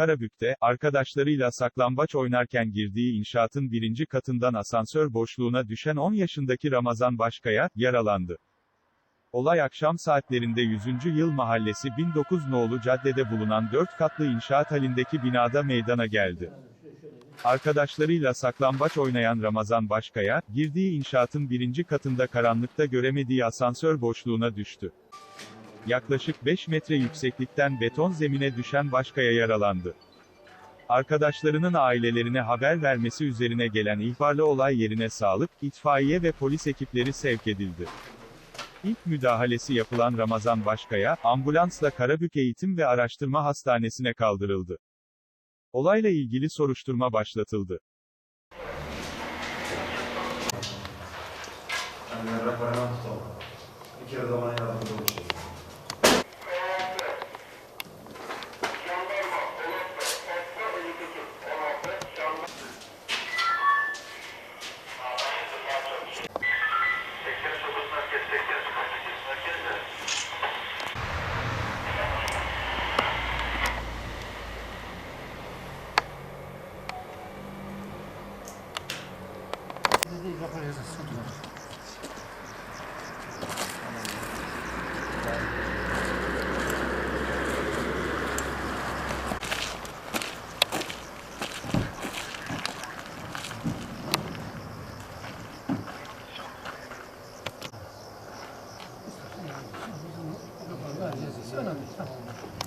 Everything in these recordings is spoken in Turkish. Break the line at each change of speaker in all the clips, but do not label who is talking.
Karabük'te, arkadaşlarıyla saklambaç oynarken girdiği inşaatın birinci katından asansör boşluğuna düşen 10 yaşındaki Ramazan Başkaya, yaralandı. Olay akşam saatlerinde 100. Yıl Mahallesi 1009 nolu caddede bulunan 4 katlı inşaat halindeki binada meydana geldi. Arkadaşlarıyla saklambaç oynayan Ramazan Başkaya, girdiği inşaatın birinci katında karanlıkta göremediği asansör boşluğuna düştü. Yaklaşık 5 metre yükseklikten beton zemine düşen Başkaya yaralandı. Arkadaşlarının ailelerine haber vermesi üzerine gelen ihbarlı olay yerine sağlık, itfaiye ve polis ekipleri sevk edildi. İlk müdahalesi yapılan Ramazan Başkaya, ambulansla Karabük Eğitim ve Araştırma Hastanesi'ne kaldırıldı. Olayla ilgili soruşturma başlatıldı.
Yani referans tutalım. İki her zaman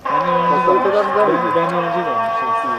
yardımcı olacak.
Ben, önce gelmiştim.